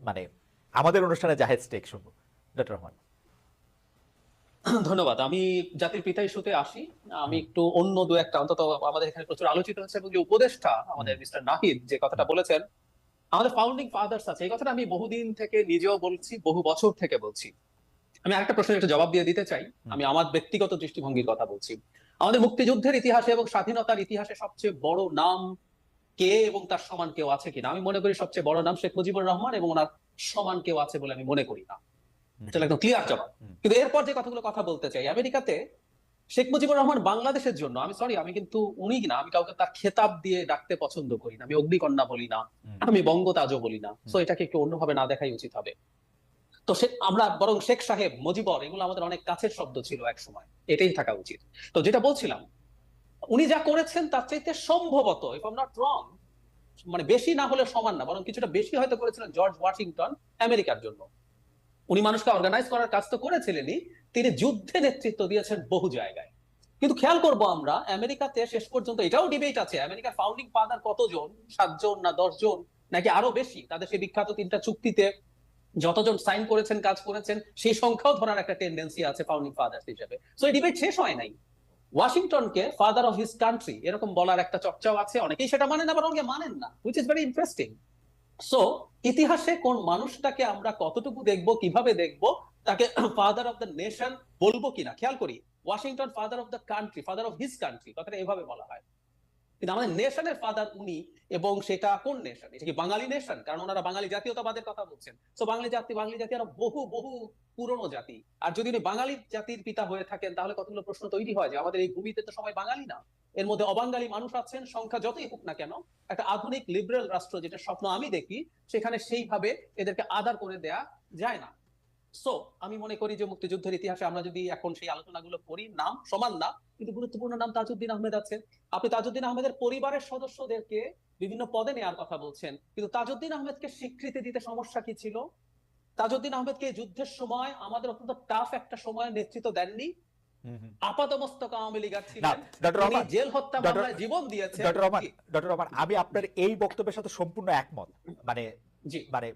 মানে আমাদের অনুষ্ঠানে জাহেদ স্টেক শুনব। ডক্টর রহমান। ধন্যবাদ। আমি জাতির পিতা ইস্যুতে আসি। আমি একটু অন্য দু একটা অন্তত আমাদের এখানে প্রচুর আলোচিত হচ্ছে এবং যে উপদেষ্টা আমাদের মিস্টার নাহিদ যে কথাটা বলেছেন আমাদের ফাউন্ডিং ফাদার্স আছে। এই কথাটা আমি বহুদিন থেকে নিজেও বলছি বহু বছর থেকে বলছি। আমি আরেকটা প্রশ্নের একটা জবাব দিয়ে দিতে চাই। আমি আমার ব্যক্তিগত দৃষ্টিভঙ্গির কথা বলছি। আমাদের মুক্তিযুদ্ধের ইতিহাসে এবং স্বাধীনতার ইতিহাসে সবচেয়ে বড় নাম কে এবং তার সমান কেউ আছে কিনা? আমি মনে করি সবচেয়ে বড় নাম শেখ মুজিবুর রহমান এবং ওনার সমান কেউ আছে বলে আমি মনে করি না। এটা একদম ক্লিয়ার জবাব। কিন্তু এরপর যে কথাগুলো কথা বলতে চাই আমেরিকাতে শেখ মুজিবুর রহমান বাংলাদেশের জন্য আমি সরি আমি কিন্তু উনি না আমি কাউকে তার খেতাব দিয়ে ডাকতে পছন্দ করি না আমি অগ্নিকন্যা বলি না। আমি বঙ্গতাজও বলি না। তো এটাকে একটু অন্যভাবে না দেখাই উচিত হবে। তো সে আমরা বরং শেখ সাহেব মুজিবর এগুলো আমাদের অনেক কাছের শব্দ ছিল এক সময় এটাই থাকা উচিত। তো যেটা বলছিলাম উনি যা করেছেন তার চাইতে সম্ভবত ইফ আম নট রং মানে বেশি না হলে সমান না, বরং কিছুটা বেশি হয়তো করেছিলেন জর্জ ওয়াশিংটন আমেরিকার জন্য। উনি মানুষকে অর্গানাইজ করার কাজ তো করেছিলেনই, তিনি যুদ্ধে নেতৃত্ব দিয়েছেন বহু জায়গায়। কিন্তু খেয়াল করব আমরা, আমেরিকাতে শেষ পর্যন্ত এটাও ডিবেট আছে, আমেরিকার ফাউন্ডিং ফাদার কতজন? সাতজন না দশজন? নাকি আরও বেশি? তাদের সেই বিখ্যাত তিনটা চুক্তিতে যতজন সাইন করেছেন, কাজ করেছেন, সেই সংখ্যাও ধরার একটা টেন্ডেন্সি আছে ফাউন্ডিং ফাদার্স হিসেবে। সো এই ডিবেট শেষ হয় নাই। ওয়াশিংটনকে ফাদার অফ হিজ কান্ট্রি এরকম বলার একটা চর্চাও আছে, অনেকেই সেটা মানেন আবার অনেকে মানেন না which is very interesting so ইতিহাসে কোন মানুষটাকে আমরা কতটুকু দেখব, কীভাবে দেখব, তাকে ফাদার অফ দ্য নেশন বলব কিনা, খেয়াল করি, Washington father of the country father of his country কথাটা এভাবে বলা হয়। কিন্তু আমাদের নেশনের ফাদার উনি এবং সেটা কোন নেশন এটা কি বাঙালি নেশন কারণ ওনারা বাঙালি জাতীয়তাবাদের কথা বলছেন। তো বাঙালি জাতি বাঙালি জাতি আরও বহু বহু পুরনো জাতি। আর যদি উনি বাঙালি জাতির পিতা হয়ে থাকেন, তাহলে কতগুলো প্রশ্ন তৈরি হয় যে আমাদের এই ভূমিতে তো সবাই বাঙালি না। এর মধ্যে অবাঙালি মানুষ আছেন, সংখ্যা যতই হোক না কেন, একটা আধুনিক লিবারেল রাষ্ট্র যেটা স্বপ্ন আমি দেখি, সেখানে সেইভাবে এদেরকে আদার করে দেয়া যায় না। সো আমি মনে করি যে মুক্তিযুদ্ধের ইতিহাসে আমরা যদি এখন সেই আলোচনাগুলো করি নাম সমান না কিন্তু গুরুত্বপূর্ণ নাম তাজউদ্দিন আহমেদ আছে। আপনি তাজউদ্দিন আহমেদের পরিবারের সদস্যদেরকে বিভিন্ন পদে নেওয়ার কথা বলছেন কিন্তু তাজউদ্দিন আহমেদকে স্বীকৃতি দিতে সমস্যা কি ছিল? তাজউদ্দিন আহমেদকে যুদ্ধের সময় আমাদের অত্যন্ত টাফ একটা সময় নেতৃত্ব দেননি। জেল হত্যা মামলায় জীবন আমি আপনার এই বক্তব্যের সাথে সম্পূর্ণ একমত। মানে মানে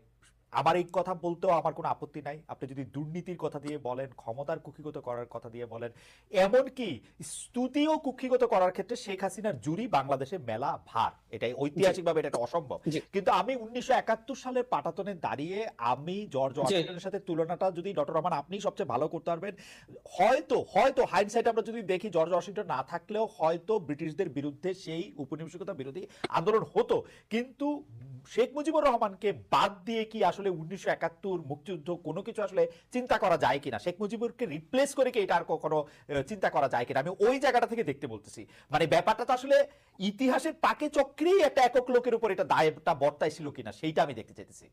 আমার এই কথা বলতেও আমার কোনো আপত্তি নাই। আপনি যদি দুর্নীতির কথা দিয়ে বলেন ক্ষমতার কুক্ষিগত করার কথা দিয়ে বলেন এমনকি স্তুতিও কুক্ষিগত করার ক্ষেত্রে শেখ হাসিনার জুরি বাংলাদেশে মেলা ভার। এটাই ঐতিহাসিকভাবে এটা একটা অসম্ভব। কিন্তু আমি উনিশশো একাত্তর সালের পাটাতনে দাঁড়িয়ে আমি জর্জ ওয়াশিংটনের সাথে তুলনাটা যদি ডক্টর রহমান আপনি সবচেয়ে ভালো করতে পারবেন হয়তো হয়তো হাইন্ডসাইট আমরা যদি দেখি জর্জ ওয়াশিংটন না থাকলেও হয়তো ব্রিটিশদের বিরুদ্ধে সেই উপনিবেশিকতা বিরোধী আন্দোলন হতো। কিন্তু শেখ মুজিবুর রহমানকে বাদ দিয়ে কি আসলে উনিশশো একাত্তর মুক্তিযুদ্ধ কোনো কিছু আসলে চিন্তা করা যায় কিনা? শেখ মুজিবুরকে রিপ্লেস করে কি এটা আর কখনো চিন্তা করা যায় কিনা? আমি ওই জায়গাটা থেকে দেখতে বলতেছি। মানে ব্যাপারটা তো আসলে ইতিহাসের পাকে চক্রেই একটা একক লোকের উপর এটা দায়টা বর্তায় ছিল কিনা সেইটা আমি দেখতে চাইতেছি।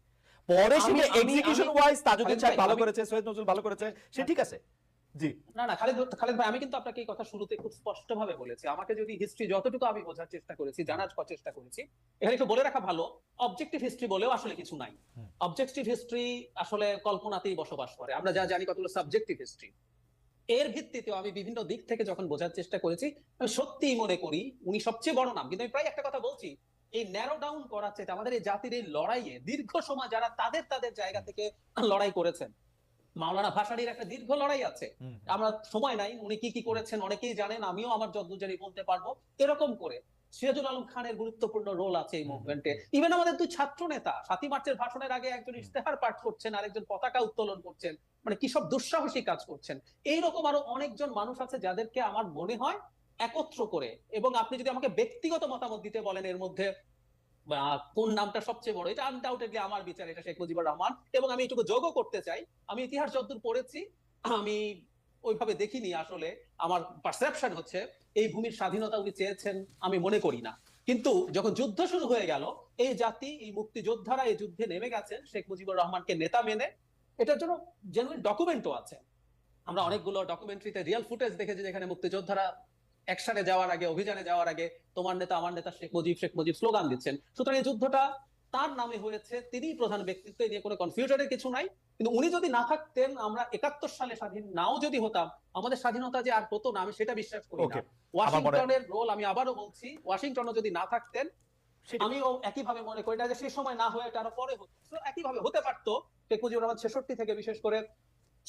পরে সেটা এক্সিকিউশন ওয়াইজ তাজুদ্দিন সাহেব ভালো করেছে সৈয়দ নজরুল ভালো করেছে সে ঠিক আছে। জি। না না খালেদ খালেদ ভাই আমি কিন্তু আপনাকে এই কথা শুরুতে খুব স্পষ্ট ভাবে বলেছি। আমাকে যদি হিস্ট্রি যতটুকু আমি বোঝার চেষ্টা করেছি জানার চেষ্টা করেছি এখানে একটু বলে রাখা ভালো অবজেক্টিভ হিস্ট্রি বলেও আসলে কিছু নাই। অবজেক্টিভ হিস্ট্রি আসলে কল্পনাতেই বসবাস করে। আমরা যা জানি কতগুলো সাবজেক্টিভ হিস্ট্রি এর ভিত্তিতেও আমি বিভিন্ন দিক থেকে যখন বোঝার চেষ্টা করেছি আমি সত্যিই মনে করি উনি সবচেয়ে বড় নাম। কিন্তু আমি প্রায় একটা কথা বলছি এই ন্যারো ডাউন করার চেয়ে আমাদের এই জাতির এই লড়াইয়ে দীর্ঘ সময় যারা তাদের তাদের জায়গা থেকে লড়াই করেছেন মাওলানা ভাসানির একটা দীর্ঘ লড়াই আছে। আমরা সময় নাই উনি কি কি করেছেন অনেকেই জানেন আমিও আমার যতদূর জানি বলতে পারব। এরকম করে সিরাজুল আলম খানের গুরুত্বপূর্ণ রোল আছে এই মুভমেন্টে ইভেন আমাদের দুই ছাত্র নেতা সাতই মার্চের ভাষণের আগে একজন ইশতেহার পাঠ করছেন আরেকজন পতাকা উত্তোলন করছেন। মানে কি সব দুঃসাহসী কাজ করছেন। এইরকম আরও অনেকজন মানুষ আছে যাদেরকে আমার মনে হয় একত্র করে এবং আপনি যদি আমাকে ব্যক্তিগত মতামত দিতে বলেন এর মধ্যে কোন নামটা সবচেয়ে বড়, এটা আনডাউটেডলি আমার বিচার, এটা শেখ মুজিবুর রহমান। এবং আমি এটুকু যোগও করতে চাই। আমি ইতিহাস যতদূর পড়েছি, আমি ওইভাবে দেখিনি আসলে। আমার পারসেপশন হচ্ছে, এই ভূমির স্বাধীনতা উনি চেয়েছেন, আমি মনে করি না। কিন্তু যখন যুদ্ধ শুরু হয়ে গেল, এই জাতি, এই মুক্তিযোদ্ধারা এই যুদ্ধে নেমে গেছেন, শেখ মুজিবুর রহমানকে নেতা মেনে। এটার জন্য জেনুইন ডকুমেন্টও আছে। আমরা অনেকগুলো ডকুমেন্টারিতে রিয়েল ফুটেজ দেখেছি যেখানে মুক্তিযোদ্ধারা একসাথে যাওয়ার আগে অভিযানে যাওয়ার আগে তোমার নেতা আমার নেতা শেখ মুজিব শেখ মুজিব স্লোগান দিচ্ছেন। সুতরাং এই যুদ্ধটা তার নামে হয়েছে তিনিই প্রধান ব্যক্তিত্ব নিয়ে কোনো কনফিউশনের কিছু নাই। কিন্তু উনি যদি না থাকতেন আমরা একাত্তর সালে স্বাধীন নাও যদি হতাম আমাদের স্বাধীনতা যে আর হতো না আমি সেটা বিশ্বাস করি না। ওয়াশিংটনের রোল আমি আবারও বলছি ওয়াশিংটনও যদি না থাকতেন আমিও একইভাবে মনে করি না যে সেই সময় না হয়ে এটা আরও পরে হতো। একইভাবে হতে পারতো শেখ মুজিবুর রহমান ছেষট্টি থেকে বিশেষ করে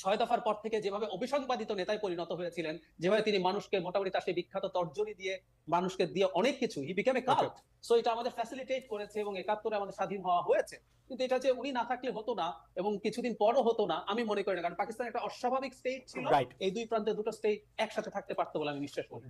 ছয় দফার পর থেকে যেভাবে অভিসংবাদিত নেতায় পরিণত হয়েছিলেন যেভাবে তিনি মানুষকে মোটামুটি তার সেই বিখ্যাত তর্জনী দিয়ে মানুষকে দিয়ে অনেক কিছু he became a cult so এটা আমাদের ফ্যাসিলিটেট করেছে এবং একাত্তরে আমাদের স্বাধীন হওয়া হয়েছে। কিন্তু এটা যে উনি না থাকলে হতো না এবং কিছুদিন পরও হতো না আমি মনে করি না কারণ পাকিস্তান একটা অস্বাভাবিক স্টেট ছিল। এই দুই প্রান্তে দুটো স্টেট একসাথে থাকতে পারতো বলে আমি বিশ্বাস করি।